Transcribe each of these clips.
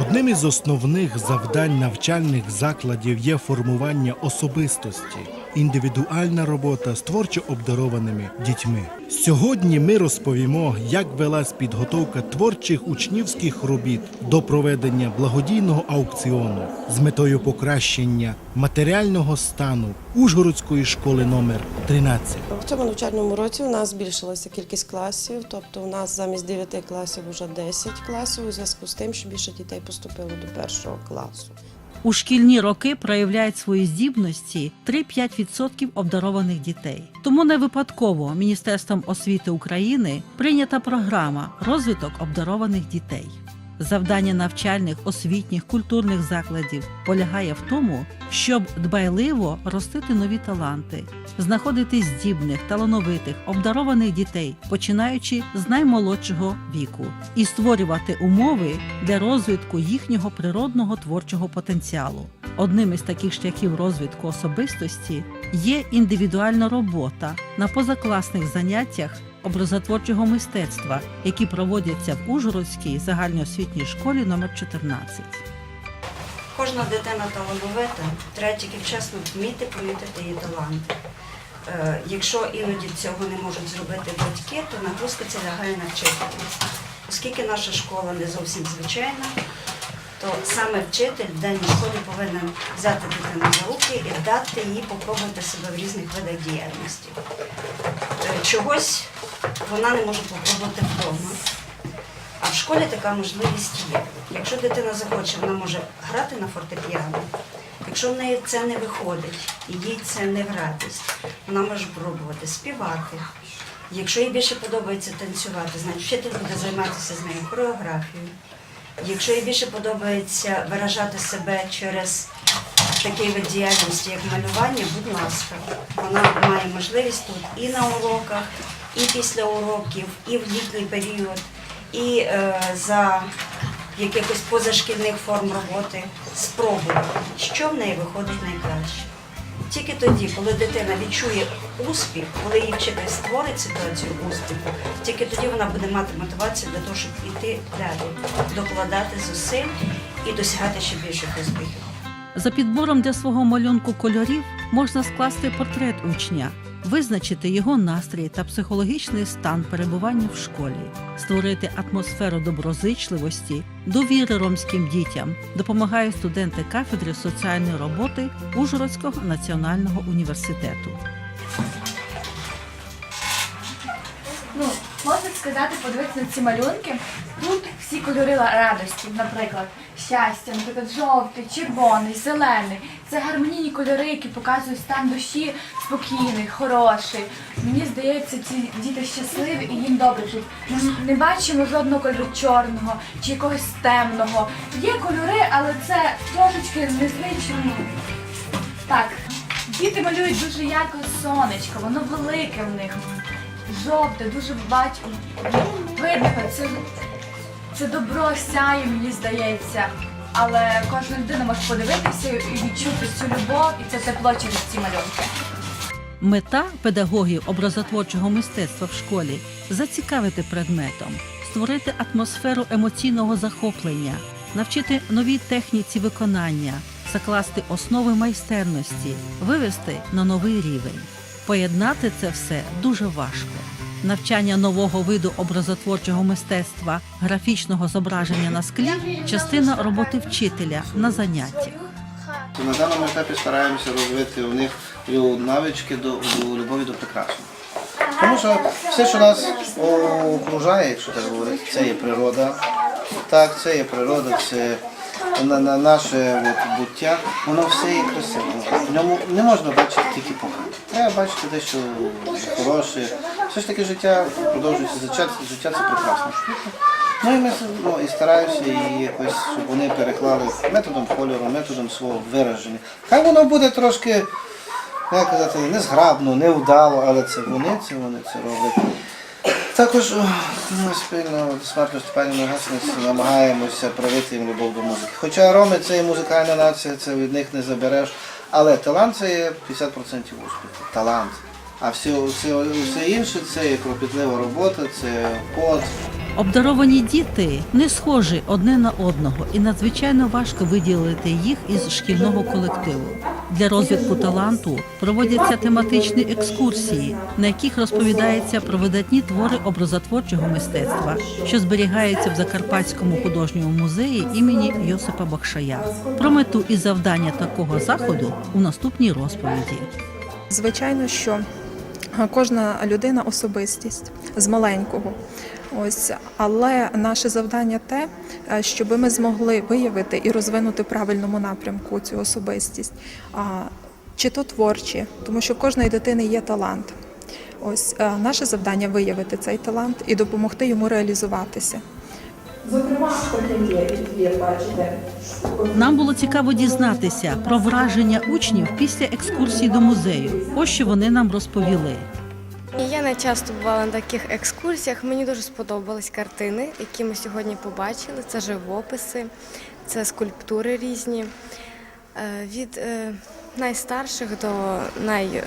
Одним із основних завдань навчальних закладів є формування особистості, індивідуальна робота з творчо обдарованими дітьми. Сьогодні ми розповімо, як велась підготовка творчих учнівських робіт до проведення благодійного аукціону з метою покращення матеріального стану Ужгородської школи номер 13. В цьому навчальному році у нас збільшилася кількість класів, тобто у нас замість 9 класів вже 10 класів у зв'язку з тим, що більше дітей поступило до першого класу. У шкільні роки проявляють свої здібності 3-5% обдарованих дітей. Тому не випадково Міністерством освіти України прийнята програма розвиток обдарованих дітей. Завдання навчальних, освітніх, культурних закладів полягає в тому, щоб дбайливо ростити нові таланти, знаходити здібних, талановитих, обдарованих дітей, починаючи з наймолодшого віку, і створювати умови для розвитку їхнього природного творчого потенціалу. Одним із таких шляхів розвитку особистості є індивідуальна робота на позакласних заняттях образотворчого мистецтва, які проводяться в Ужгородській загальноосвітній школі номер 14. Кожна дитина талановита, треба вчасно вміти помітити її таланти. Е, Якщо іноді цього не можуть зробити батьки, то нагрузка це лягає на вчителя. Оскільки наша школа не зовсім звичайна, то саме вчитель в день школи повинен взяти дитину за руки і дати їй попробувати себе в різних видах діяльності. Е, Чогось вона не може попробувати вдома. А в школі така можливість є. Якщо дитина захоче, вона може грати на фортепіано. Якщо в неї це не виходить і їй це не в радість, вона може пробувати співати. Якщо їй більше подобається танцювати, значить вчитель буде займатися з нею хореографією. Якщо їй більше подобається виражати себе через такий вид діяльності, як малювання, будь ласка, вона має можливість тут і на уроках, і після уроків, і в літній період, і е, за якихось позашкільних форм роботи спробувати, що в неї виходить найкраще. Тільки тоді, коли дитина відчує успіх, коли їй вчитель створить ситуацію успіху, тільки тоді вона буде мати мотивацію для того, щоб йти далі, докладати зусиль і досягати ще більших успіхів. За підбором для свого малюнку кольорів можна скласти портрет учня, визначити його настрій та психологічний стан перебування в школі, створити атмосферу доброзичливості, довіри ромським дітям, допомагають студенти кафедри соціальної роботи Ужгородського національного університету. ну, можна сказати, подивитися на ці малюнки. Тут всі кольори радості, наприклад, щастя, наприклад, жовтий, червоний, зелений. Це гармонійні кольори, які показують стан душі спокійний, хороший. Мені здається, ці діти щасливі і їм добре тут. Ми не бачимо жодного кольору чорного чи якогось темного. Є кольори, але це трошечки незвично. Так, діти малюють дуже ярко сонечко, воно велике в них. Жовте, дуже бачу. Видно, це, це добро сяє, мені здається. Але кожна людина може подивитися і відчути цю любов і це тепло через ці малюнки. Мета педагогів образотворчого мистецтва в школі зацікавити предметом, створити атмосферу емоційного захоплення, навчити новій техніці виконання, закласти основи майстерності, вивести на новий рівень. Поєднати це все дуже важко. Навчання нового виду образотворчого мистецтва, графічного зображення на склі частина роботи вчителя на заняттях. На даному етапі стараємося розвити у них навички до, любові до прекрасного. Тому що все, що нас окружає, якщо так говорити, це є природа. Так, це є природа, це на, на наше от, буття, воно все є красиве. В ньому не можна бачити тільки погане. Треба бачити дещо хороше. Все ж таки життя продовжується, життя, життя це прекрасна штука. Ну і ми ну, і стараюся і якось, щоб вони переклали методом кольору, методом свого вираження. Хай воно буде трошки, як казати, незграбно, невдало, але це вони, це вони це роблять. Також ми спільно з Смертною Степанівною Гасниць намагаємося привити їм любов до музики. Хоча роми це і музикальна нація, це від них не забереш. Але талант це є 50% успіху. Талант. А все, все, все інше це є кропітлива робота, це пот, Обдаровані діти не схожі одне на одного, і надзвичайно важко виділити їх із шкільного колективу. Для розвитку таланту проводяться тематичні екскурсії, на яких розповідається про видатні твори образотворчого мистецтва, що зберігаються в Закарпатському художньому музеї імені Йосипа Бакшая. Про мету і завдання такого заходу у наступній розповіді. Звичайно, що кожна людина особистість з маленького. Ось, але наше завдання те, е, щоб ми змогли виявити і розвинути правильному напрямку цю особистість, А, чи то творчі, тому що кожної дитини є талант. Ось е, наше завдання виявити цей талант і допомогти йому реалізуватися. Зокрема, є твір, бачите. Нам було цікаво дізнатися про враження учнів після екскурсії до музею. Ось що вони нам розповіли. Я не часто бувала на таких екскурсіях. Мені дуже сподобались картини, які ми сьогодні побачили. Це живописи, це скульптури різні. Е, Від е, найстарших до най, е,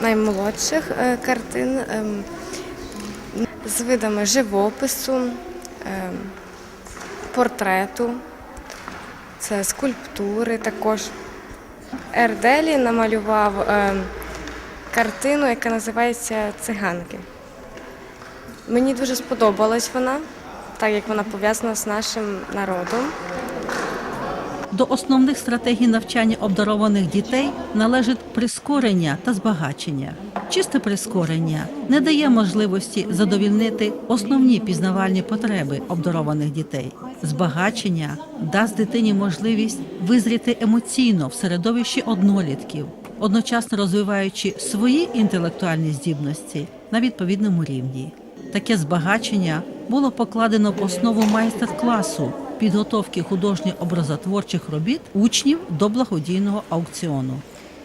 наймолодших картин е, з видами живопису, портрету, це скульптури також. Ерделі намалював е, картину, яка називається Циганки. Мені дуже сподобалась вона, так як вона пов'язана з нашим народом. До основних стратегій навчання обдарованих дітей належить прискорення та збагачення. Чисте прискорення не дає можливості задовільнити основні пізнавальні потреби обдарованих дітей. Збагачення дасть дитині можливість визріти емоційно в середовищі однолітків, одночасно розвиваючи свої інтелектуальні здібності на відповідному рівні. Таке збагачення було покладено в основу майстер-класу підготовки художньо-образотворчих робіт учнів до благодійного аукціону.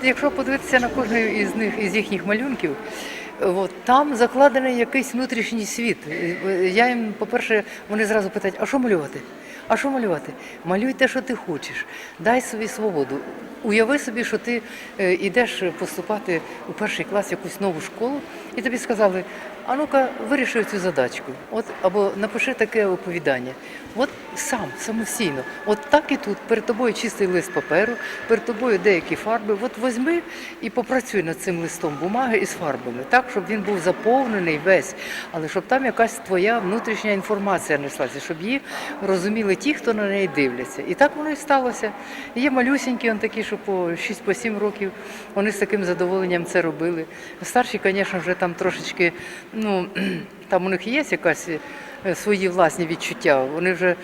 Якщо подивитися на кожний із них із їхніх малюнків, от, там закладений якийсь внутрішній світ. Е, Я їм, по-перше, вони зразу питають, а що малювати? А що малювати? Малюй те, що ти хочеш, дай собі свободу. Уяви собі, що ти е, йдеш поступати у перший клас якусь нову школу, і тобі сказали, а ну-ка, вирішуй цю задачку. От, або напиши таке оповідання. От сам, самостійно. От так і тут. Перед тобою чистий лист паперу, перед тобою деякі фарби. От візьми і попрацюй над цим листом бумаги із фарбами, так, щоб він був заповнений весь, але щоб там якась твоя внутрішня інформація неслася, щоб її розуміли ті, хто на неї дивляться. І так воно і сталося. Є малюсінькі, он такі, що по 6-7 років вони з таким задоволенням це робили. Старші, звісно, вже там трошечки, ну там у них є якась е, свої власні відчуття. Вони вже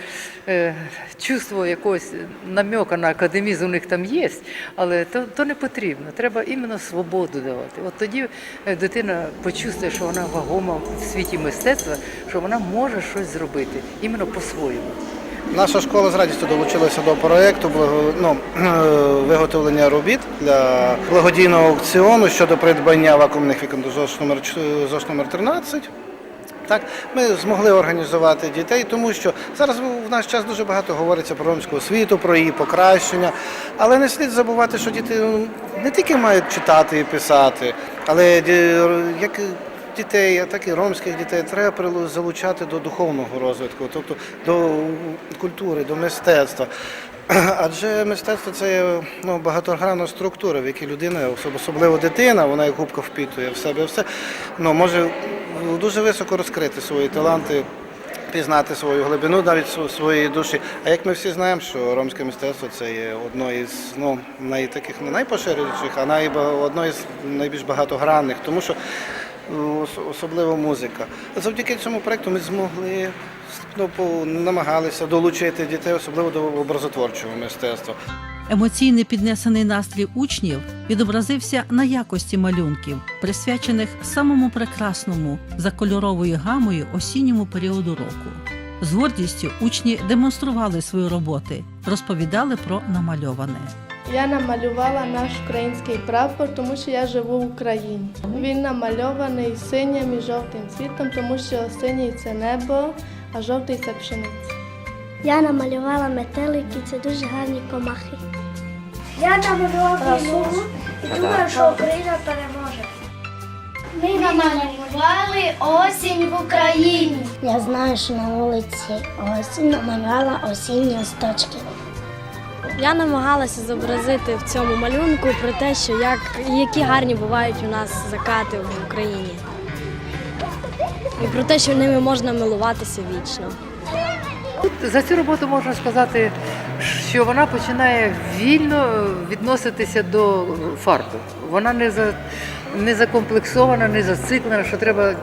е, чувство якогось намека на академізм у них там є, але то, то не потрібно. Треба іменно свободу давати. От тоді е, дитина почувствує, що вона вагома в світі мистецтва, що вона може щось зробити іменно по-своєму. Наша школа з радістю долучилася до проєкту ну, виготовлення робіт для благодійного аукціону щодо придбання вакуумних вікон до ЗОШ номер, ЗОШ номер 13. Так, ми змогли організувати дітей, тому що зараз в наш час дуже багато говориться про ромську освіту, про її покращення. Але не слід забувати, що діти ну, не тільки мають читати і писати, але як дітей, а так і ромських дітей треба залучати до духовного розвитку, тобто до культури, до мистецтва. Адже мистецтво це ну, багатогранна структура, в якій людина, особливо дитина, вона як губка впітує в себе все, ну, може дуже високо розкрити свої таланти, пізнати свою глибину, навіть своєї душі. А як ми всі знаємо, що ромське мистецтво це є одно із ну, най, таких не найпоширеніших, а найба, одно із найбільш багатогранних, тому що особливо музика. Завдяки цьому проекту ми змогли ну, намагалися долучити дітей, особливо до образотворчого мистецтва. Емоційний піднесений настрій учнів відобразився на якості малюнків, присвячених самому прекрасному за кольоровою гамою осінньому періоду року. З гордістю учні демонстрували свої роботи, розповідали про намальоване. Я намалювала наш український прапор, тому що я живу в Україні. Він намальований синім і жовтим цвітом, тому що синій це небо, а жовтий це пшениця. Я намалювала метелики, це дуже гарні комахи. Я намалювала війну і думаю, що Україна переможе. Ми намалювали осінь в Україні. Я знаю, що на вулиці осінь намалювала осінні листочки. Я намагалася зобразити в цьому малюнку про те, що як, які гарні бувають у нас закати в Україні. І про те, що ними можна милуватися вічно. За цю роботу можна сказати, що вона починає вільно відноситися до фарту. Вона не за не закомплексована, не зациклена, що треба е,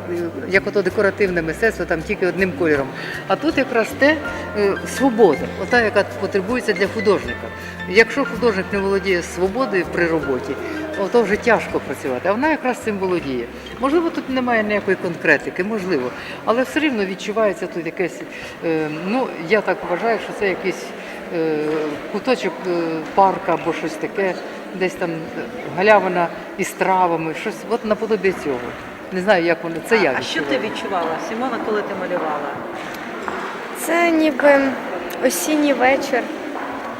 як ото декоративне мистецтво, там тільки одним кольором. А тут якраз те е, свобода, ота, яка потребується для художника. Якщо художник не володіє свободою при роботі, то вже тяжко працювати. А вона якраз цим володіє. Можливо, тут немає ніякої конкретики, можливо, але все рівно відчувається тут якесь. е, Ну, я так вважаю, що це якийсь куточок парка або щось таке, десь там галявина із травами, щось от наподобі цього. Не знаю, як воно це як. А що ти відчувала, Сімона, коли ти малювала? Це ніби осінній вечір,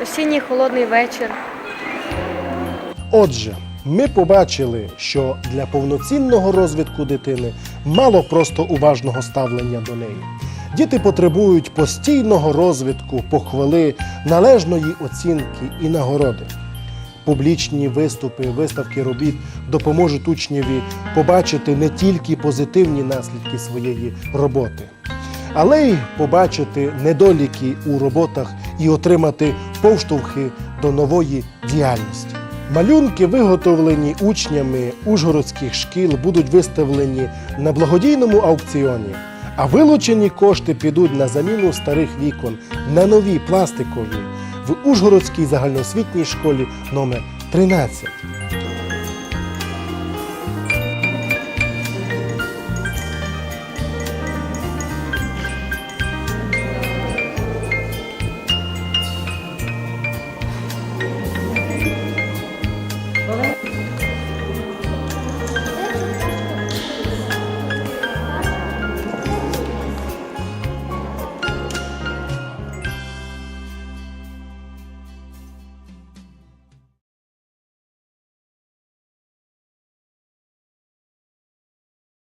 осінній холодний вечір. Отже, ми побачили, що для повноцінного розвитку дитини мало просто уважного ставлення до неї. Діти потребують постійного розвитку, похвали, належної оцінки і нагороди. Публічні виступи, виставки робіт допоможуть учневі побачити не тільки позитивні наслідки своєї роботи, але й побачити недоліки у роботах і отримати повштовхи до нової діяльності. Малюнки, виготовлені учнями ужгородських шкіл, будуть виставлені на благодійному аукціоні, а вилучені кошти підуть на заміну старих вікон на нові пластикові в Ужгородській загальноосвітній школі номер 13.